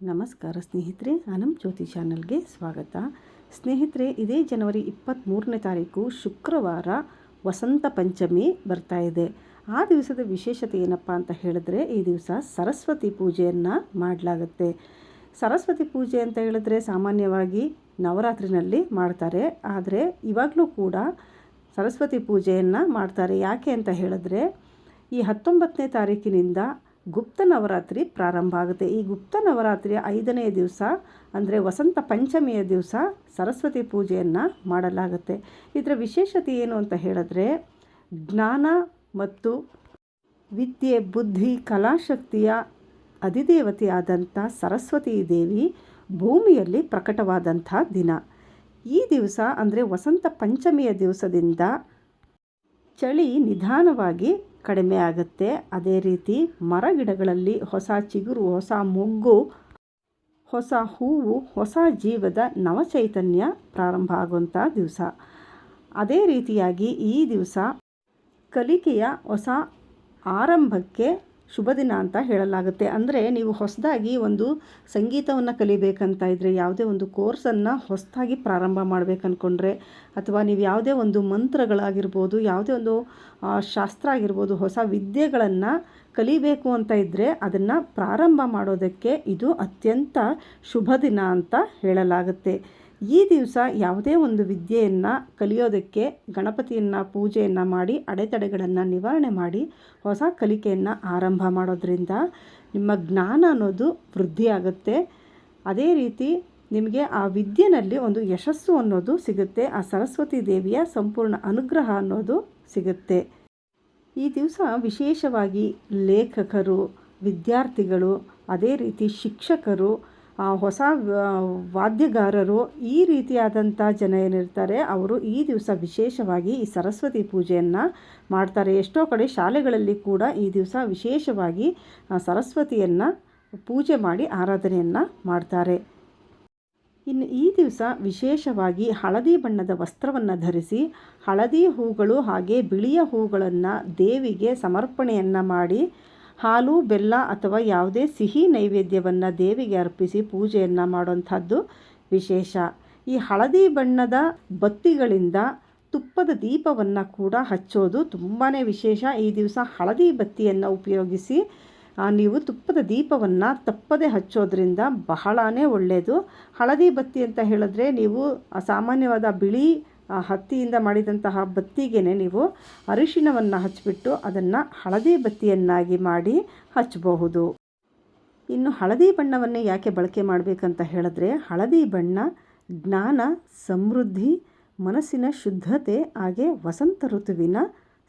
ನಮಸ್ಕಾರ ಸ್ನೇಹಿತರೆ ಅನಂ ಜ್ಯೋತಿ ಚಾನಲ್ಗೆ ಸ್ವಾಗತ. ಸ್ನೇಹಿತರೆ, ಇದೇ ಜನವರಿ ಇಪ್ಪತ್ತ್ಮೂರನೇ ತಾರೀಕು ಶುಕ್ರವಾರ ವಸಂತ ಪಂಚಮಿ ಬರ್ತಾ ಇದೆ. ಆ ದಿವಸದ ವಿಶೇಷತೆ ಏನಪ್ಪ ಅಂತ ಹೇಳಿದ್ರೆ, ಈ ದಿವಸ ಸರಸ್ವತಿ ಪೂಜೆಯನ್ನು ಮಾಡಲಾಗುತ್ತೆ. ಸರಸ್ವತಿ ಪೂಜೆ ಅಂತ ಹೇಳಿದ್ರೆ ಸಾಮಾನ್ಯವಾಗಿ ನವರಾತ್ರಿನಲ್ಲಿ ಮಾಡ್ತಾರೆ. ಆದರೆ ಇವಾಗಲೂ ಕೂಡ ಸರಸ್ವತಿ ಪೂಜೆಯನ್ನು ಮಾಡ್ತಾರೆ. ಯಾಕೆ ಅಂತ ಹೇಳಿದ್ರೆ, ಈ ಹತ್ತೊಂಬತ್ತನೇ ತಾರೀಕಿನಿಂದ ಗುಪ್ತ ನವರಾತ್ರಿ ಪ್ರಾರಂಭ ಆಗುತ್ತೆ. ಈ ಗುಪ್ತ ನವರಾತ್ರಿಯ ಐದನೇ ದಿವಸ, ಅಂದರೆ ವಸಂತ ಪಂಚಮಿಯ ದಿವಸ ಸರಸ್ವತಿ ಪೂಜೆಯನ್ನು ಮಾಡಲಾಗುತ್ತೆ. ಇದರ ವಿಶೇಷತೆ ಏನು ಅಂತ ಹೇಳಿದ್ರೆ, ಜ್ಞಾನ ಮತ್ತು ವಿದ್ಯೆ, ಬುದ್ಧಿ, ಕಲಾಶಕ್ತಿಯ ಅಧಿದೇವತೆಯಾದಂಥ ಸರಸ್ವತಿ ದೇವಿ ಭೂಮಿಯಲ್ಲಿ ಪ್ರಕಟವಾದಂಥ ದಿನ. ಈ ದಿವಸ, ಅಂದರೆ ವಸಂತ ಪಂಚಮಿಯ ದಿವಸದಿಂದ ಚಳಿ ನಿಧಾನವಾಗಿ ಕಡಿಮೆ ಆಗುತ್ತೆ. ಅದೇ ರೀತಿ ಮರಗಿಡಗಳಲ್ಲಿ ಹೊಸ ಚಿಗುರು, ಹೊಸ ಮೊಗ್ಗು, ಹೊಸ ಹೂವು, ಹೊಸ ಜೀವದ ನವಚೈತನ್ಯ ಪ್ರಾರಂಭ ಆಗುವಂಥ ದಿವಸ. ಅದೇ ರೀತಿಯಾಗಿ ಈ ದಿವಸ ಕಲಿಕೆಯ ಹೊಸ ಆರಂಭಕ್ಕೆ ಶುಭ ದಿನ ಅಂತ ಹೇಳಲಾಗುತ್ತೆ. ಅಂದರೆ ನೀವು ಹೊಸದಾಗಿ ಒಂದು ಸಂಗೀತವನ್ನು ಕಲಿಬೇಕಂತ ಇದ್ದರೆ ಯಾವುದೇ ಒಂದು ಕೋರ್ಸನ್ನು ಹೊಸದಾಗಿ ಪ್ರಾರಂಭ ಮಾಡಬೇಕಂದ್ಕೊಂಡ್ರೆ ಅಥವಾ ನೀವು ಯಾವುದೇ ಒಂದು ಮಂತ್ರಗಳಾಗಿರ್ಬೋದು, ಯಾವುದೇ ಒಂದು ಶಾಸ್ತ್ರ ಆಗಿರ್ಬೋದು, ಹೊಸ ವಿದ್ಯೆಗಳನ್ನು ಕಲಿಬೇಕು ಅಂತ ಇದ್ದರೆ ಅದನ್ನು ಪ್ರಾರಂಭ ಮಾಡೋದಕ್ಕೆ ಇದು ಅತ್ಯಂತ ಶುಭ ದಿನ ಅಂತ ಹೇಳಲಾಗುತ್ತೆ. ಈ ದಿವಸ ಯಾವುದೇ ಒಂದು ವಿದ್ಯೆಯನ್ನು ಕಲಿಯೋದಕ್ಕೆ ಗಣಪತಿಯನ್ನು ಪೂಜೆಯನ್ನು ಮಾಡಿ, ಅಡೆತಡೆಗಳನ್ನು ನಿವಾರಣೆ ಮಾಡಿ, ಹೊಸ ಕಲಿಕೆಯನ್ನು ಆರಂಭ ಮಾಡೋದ್ರಿಂದ ನಿಮ್ಮ ಜ್ಞಾನ ಅನ್ನೋದು ವೃದ್ಧಿ ಆಗುತ್ತೆ. ಅದೇ ರೀತಿ ನಿಮಗೆ ಆ ವಿದ್ಯೆನಲ್ಲಿ ಒಂದು ಯಶಸ್ಸು ಅನ್ನೋದು ಸಿಗುತ್ತೆ. ಆ ಸರಸ್ವತಿ ದೇವಿಯ ಸಂಪೂರ್ಣ ಅನುಗ್ರಹ ಅನ್ನೋದು ಸಿಗುತ್ತೆ. ಈ ದಿವಸ ವಿಶೇಷವಾಗಿ ಲೇಖಕರು, ವಿದ್ಯಾರ್ಥಿಗಳು, ಅದೇ ರೀತಿ ಶಿಕ್ಷಕರು ಹೊಸ ವಾದ್ಯಗಾರರು ಈ ರೀತಿಯಾದಂಥ ಜನ ಏನಿರ್ತಾರೆ, ಅವರು ಈ ದಿವಸ ವಿಶೇಷವಾಗಿ ಈ ಸರಸ್ವತಿ ಪೂಜೆಯನ್ನು ಮಾಡ್ತಾರೆ. ಎಷ್ಟೋ ಕಡೆ ಶಾಲೆಗಳಲ್ಲಿ ಕೂಡ ಈ ದಿವಸ ವಿಶೇಷವಾಗಿ ಸರಸ್ವತಿಯನ್ನು ಪೂಜೆ ಮಾಡಿ ಆರಾಧನೆಯನ್ನು ಮಾಡ್ತಾರೆ. ಇನ್ನು ಈ ದಿವಸ ವಿಶೇಷವಾಗಿ ಹಳದಿ ಬಣ್ಣದ ವಸ್ತ್ರವನ್ನು ಧರಿಸಿ, ಹಳದಿ ಹೂಗಳು ಹಾಗೆ ಬಿಳಿಯ ಹೂಗಳನ್ನು ದೇವಿಗೆ ಸಮರ್ಪಣೆಯನ್ನು ಮಾಡಿ ಹಾಲು, ಬೆಲ್ಲ ಅಥವಾ ಯಾವುದೇ ಸಿಹಿ ನೈವೇದ್ಯವನ್ನು ದೇವಿಗೆ ಅರ್ಪಿಸಿ ಪೂಜೆಯನ್ನು ಮಾಡುವಂಥದ್ದು ವಿಶೇಷ. ಈ ಹಳದಿ ಬಣ್ಣದ ಬತ್ತಿಗಳಿಂದ ತುಪ್ಪದ ದೀಪವನ್ನು ಕೂಡ ಹಚ್ಚೋದು ತುಂಬಾ ವಿಶೇಷ. ಈ ದಿವಸ ಹಳದಿ ಬತ್ತಿಯನ್ನು ಉಪಯೋಗಿಸಿ ನೀವು ತುಪ್ಪದ ದೀಪವನ್ನು ತಪ್ಪದೆ ಹಚ್ಚೋದ್ರಿಂದ ಬಹಳನೇ ಒಳ್ಳೆಯದು ಹಳದಿ ಬತ್ತಿ ಅಂತ ಹೇಳಿದ್ರೆ ನೀವು ಸಾಮಾನ್ಯವಾದ ಬಿಳಿ ಹತ್ತಿಯಿಂದ ಮಾಡಿದಂತಹ ಬತ್ತಿಗೆ ನೀವು ಅರಿಶಿಣವನ್ನು ಹಚ್ಚಿಬಿಟ್ಟು ಅದನ್ನು ಹಳದಿ ಬತ್ತಿಯನ್ನಾಗಿ ಮಾಡಿ ಹಚ್ಚಬಹುದು ಇನ್ನು ಹಳದಿ ಬಣ್ಣವನ್ನೇ ಯಾಕೆ ಬಳಕೆ ಮಾಡಬೇಕಂತ ಹೇಳಿದ್ರೆ ಹಳದಿ ಬಣ್ಣ, ಜ್ಞಾನ, ಸಮೃದ್ಧಿ, ಮನಸ್ಸಿನ ಶುದ್ಧತೆ ಹಾಗೆ ವಸಂತ ಋತುವಿನ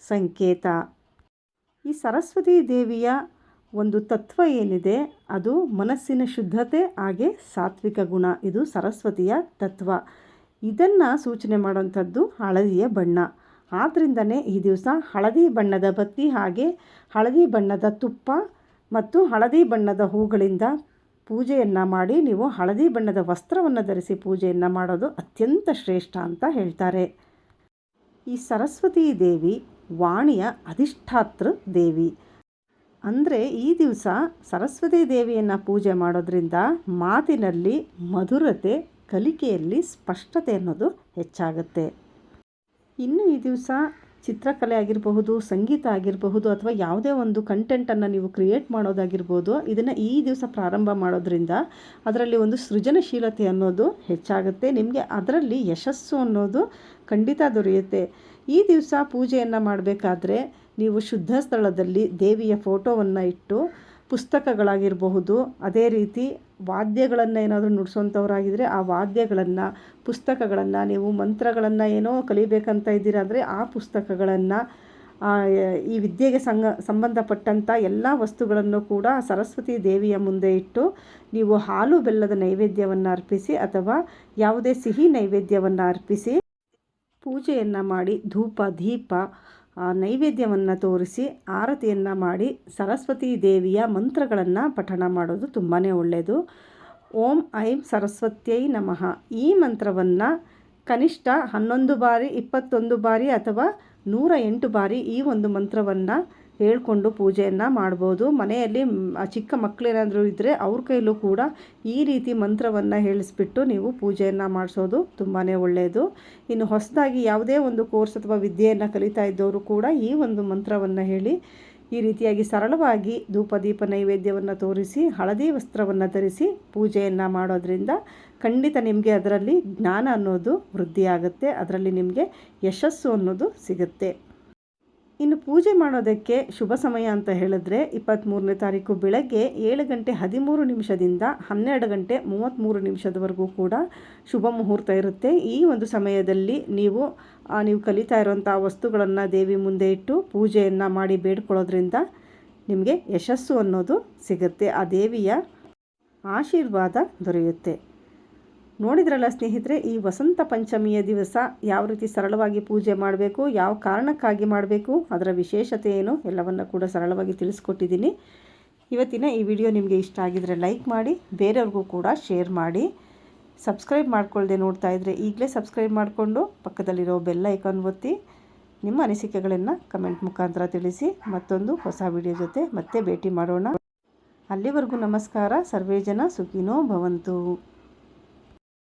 ಸಂಕೇತ. ಈ ಸರಸ್ವತಿ ದೇವಿಯ ಒಂದು ತತ್ವ ಏನಿದೆ ಅದು ಮನಸ್ಸಿನ ಶುದ್ಧತೆ ಹಾಗೆ ಸಾತ್ವಿಕ ಗುಣ. ಇದು ಸರಸ್ವತಿಯ ತತ್ವ. ಇದನ್ನು ಸೂಚನೆ ಮಾಡುವಂಥದ್ದು ಹಳದಿಯ ಬಣ್ಣ. ಆದ್ದರಿಂದನೇ ಈ ದಿವಸ ಹಳದಿ ಬಣ್ಣದ ಬತ್ತಿ ಹಾಗೆ ಹಳದಿ ಬಣ್ಣದ ತುಪ್ಪ ಮತ್ತು ಹಳದಿ ಬಣ್ಣದ ಹೂಗಳಿಂದ ಪೂಜೆಯನ್ನು ಮಾಡಿ ನೀವು ಹಳದಿ ಬಣ್ಣದ ವಸ್ತ್ರವನ್ನು ಧರಿಸಿ ಪೂಜೆಯನ್ನು ಮಾಡೋದು ಅತ್ಯಂತ ಶ್ರೇಷ್ಠ ಅಂತ ಹೇಳ್ತಾರೆ. ಈ ಸರಸ್ವತಿ ದೇವಿ ವಾಣಿಯ ಅಧಿಷ್ಠಾತೃ ದೇವಿ. ಅಂದರೆ ಈ ದಿವಸ ಸರಸ್ವತಿ ದೇವಿಯನ್ನು ಪೂಜೆ ಮಾಡೋದ್ರಿಂದ ಮಾತಿನಲ್ಲಿ ಮಧುರತೆ ಕಲಿಕೆಯಲ್ಲಿ ಸ್ಪಷ್ಟತೆ ಅನ್ನೋದು ಹೆಚ್ಚಾಗುತ್ತೆ. ಇನ್ನು ಈ ದಿವಸ ಚಿತ್ರಕಲೆ ಆಗಿರಬಹುದು, ಸಂಗೀತ ಆಗಿರಬಹುದು ಅಥವಾ ಯಾವುದೇ ಒಂದು ಕಂಟೆಂಟನ್ನು ನೀವು ಕ್ರಿಯೇಟ್ ಮಾಡೋದಾಗಿರ್ಬೋದು, ಇದನ್ನು ಈ ದಿವಸ ಪ್ರಾರಂಭ ಮಾಡೋದ್ರಿಂದ ಅದರಲ್ಲಿ ಒಂದು ಸೃಜನಶೀಲತೆ ಅನ್ನೋದು ಹೆಚ್ಚಾಗುತ್ತೆ. ನಿಮಗೆ ಅದರಲ್ಲಿ ಯಶಸ್ಸು ಅನ್ನೋದು ಖಂಡಿತ ದೊರೆಯುತ್ತೆ. ಈ ದಿವಸ ಪೂಜೆಯನ್ನು ಮಾಡಬೇಕಾದ್ರೆ ನೀವು ಶುದ್ಧ ಸ್ಥಳದಲ್ಲಿ ದೇವಿಯ ಫೋಟೋವನ್ನು ಇಟ್ಟು ಪುಸ್ತಕಗಳಾಗಿರಬಹುದು, ಅದೇ ರೀತಿ ವಾದ್ಯಗಳನ್ನು ಏನಾದರೂ ನುಡ್ಸೋಂಥವ್ರಾಗಿದ್ದರೆ ಆ ವಾದ್ಯಗಳನ್ನು, ಪುಸ್ತಕಗಳನ್ನು, ನೀವು ಮಂತ್ರಗಳನ್ನು ಏನೋ ಕಲಿಬೇಕಂತ ಇದ್ದೀರಾ ಅಂದರೆ ಆ ಪುಸ್ತಕಗಳನ್ನು ಈ ವಿದ್ಯೆಗೆ ಸಂಗ ಸಂಬಂಧಪಟ್ಟಂಥ ಎಲ್ಲ ವಸ್ತುಗಳನ್ನು ಕೂಡ ಸರಸ್ವತಿ ದೇವಿಯ ಮುಂದೆ ಇಟ್ಟು ನೀವು ಹಾಲು ಬೆಲ್ಲದ ನೈವೇದ್ಯವನ್ನು ಅರ್ಪಿಸಿ ಅಥವಾ ಯಾವುದೇ ಸಿಹಿ ನೈವೇದ್ಯವನ್ನು ಅರ್ಪಿಸಿ ಪೂಜೆಯನ್ನು ಮಾಡಿ ಧೂಪ, ದೀಪ ನೈವೇದ್ಯವನ್ನು ತೋರಿಸಿ ಆರತಿಯನ್ನು ಮಾಡಿ ಸರಸ್ವತಿ ದೇವಿಯ ಮಂತ್ರಗಳನ್ನು ಪಠಣ ಮಾಡೋದು ತುಂಬಾ ಒಳ್ಳೆಯದು ಓಂ ಐಂ ಸರಸ್ವತ್ಯೈ ನಮಃ. ಈ ಮಂತ್ರವನ್ನು ಕನಿಷ್ಠ ಹನ್ನೊಂದು ಬಾರಿ, ಇಪ್ಪತ್ತೊಂದು ಬಾರಿ ಅಥವಾ ನೂರ ಎಂಟು ಬಾರಿ ಈ ಒಂದು ಮಂತ್ರವನ್ನು ಹೇಳ್ಕೊಂಡು ಪೂಜೆಯನ್ನು ಮಾಡ್ಬೋದು. ಮನೆಯಲ್ಲಿ ಚಿಕ್ಕ ಮಕ್ಕಳೇನಾದರೂ ಇದ್ದರೆ ಅವ್ರ ಕೈಲೂ ಕೂಡ ಈ ರೀತಿ ಮಂತ್ರವನ್ನು ಹೇಳಿಸ್ಬಿಟ್ಟು ನೀವು ಪೂಜೆಯನ್ನು ಮಾಡಿಸೋದು ತುಂಬಾ ಒಳ್ಳೆಯದು ಇನ್ನು ಹೊಸದಾಗಿ ಯಾವುದೇ ಒಂದು ಕೋರ್ಸ್ ಅಥವಾ ವಿದ್ಯೆಯನ್ನು ಕಲಿತಾ ಇದ್ದವರು ಕೂಡ ಈ ಒಂದು ಮಂತ್ರವನ್ನು ಹೇಳಿ, ಈ ರೀತಿಯಾಗಿ ಸರಳವಾಗಿ ಧೂಪ ದೀಪ ನೈವೇದ್ಯವನ್ನು ತೋರಿಸಿ, ಹಳದಿ ವಸ್ತ್ರವನ್ನು ಧರಿಸಿ ಪೂಜೆಯನ್ನು ಮಾಡೋದರಿಂದ ಖಂಡಿತ ನಿಮಗೆ ಅದರಲ್ಲಿ ಜ್ಞಾನ ಅನ್ನೋದು ವೃದ್ಧಿಯಾಗುತ್ತೆ. ಅದರಲ್ಲಿ ನಿಮಗೆ ಯಶಸ್ಸು ಅನ್ನೋದು ಸಿಗುತ್ತೆ. ಇನ್ನು ಪೂಜೆ ಮಾಡೋದಕ್ಕೆ ಶುಭ ಸಮಯ ಅಂತ ಹೇಳಿದ್ರೆ ಇಪ್ಪತ್ತ್ಮೂರನೇ ತಾರೀಕು ಬೆಳಗ್ಗೆ ಏಳು ಗಂಟೆ ಹದಿಮೂರು ನಿಮಿಷದಿಂದ ಹನ್ನೆರಡು ಗಂಟೆ ಮೂವತ್ತ್ಮೂರು ನಿಮಿಷದವರೆಗೂ ಕೂಡ ಶುಭ ಮುಹೂರ್ತ ಇರುತ್ತೆ. ಈ ಒಂದು ಸಮಯದಲ್ಲಿ ನೀವು ನೀವು ಕಲಿತಾ ಇರೋಂಥ ವಸ್ತುಗಳನ್ನು ದೇವಿ ಮುಂದೆ ಇಟ್ಟು ಪೂಜೆಯನ್ನು ಮಾಡಿ ಬೇಡ್ಕೊಳ್ಳೋದ್ರಿಂದ ನಿಮಗೆ ಯಶಸ್ಸು ಅನ್ನೋದು ಸಿಗುತ್ತೆ. ಆ ದೇವಿಯ ಆಶೀರ್ವಾದ ದೊರೆಯುತ್ತೆ. ನೋಡಿದ್ರಲ್ಲ ಸ್ನೇಹಿತರೆ, ಈ ವಸಂತ ಪಂಚಮಿಯ ದಿವಸ ಯಾವ ರೀತಿ ಸರಳವಾಗಿ ಪೂಜೆ ಮಾಡಬೇಕು, ಯಾವ ಕಾರಣಕ್ಕಾಗಿ ಮಾಡಬೇಕು, ಅದರ ವಿಶೇಷತೆ ಏನು, ಎಲ್ಲವನ್ನು ಕೂಡ ಸರಳವಾಗಿ ತಿಳಿಸ್ಕೊಟ್ಟಿದ್ದೀನಿ. ಇವತ್ತಿನ ಈ ವಿಡಿಯೋ ನಿಮಗೆ ಇಷ್ಟ ಆಗಿದರೆ ಲೈಕ್ ಮಾಡಿ, ಬೇರೆಯವ್ರಿಗೂ ಕೂಡ ಶೇರ್ ಮಾಡಿ. ಸಬ್ಸ್ಕ್ರೈಬ್ ಮಾಡ್ಕೊಳ್ಳದೆ ನೋಡ್ತಾ ಇದ್ದರೆ ಈಗಲೇ ಸಬ್ಸ್ಕ್ರೈಬ್ ಮಾಡಿಕೊಂಡು ಪಕ್ಕದಲ್ಲಿರೋ ಬೆಲ್ ಐಕಾನ್ ಒತ್ತಿ, ನಿಮ್ಮ ಅನಿಸಿಕೆಗಳನ್ನು ಕಮೆಂಟ್ ಮುಖಾಂತರ ತಿಳಿಸಿ. ಮತ್ತೊಂದು ಹೊಸ ವಿಡಿಯೋ ಜೊತೆ ಮತ್ತೆ ಭೇಟಿ ಮಾಡೋಣ. ಅಲ್ಲಿವರೆಗೂ ನಮಸ್ಕಾರ, ಸರ್ವೇ ಜನ ಸುಖಿನೋ ಭವಂತು.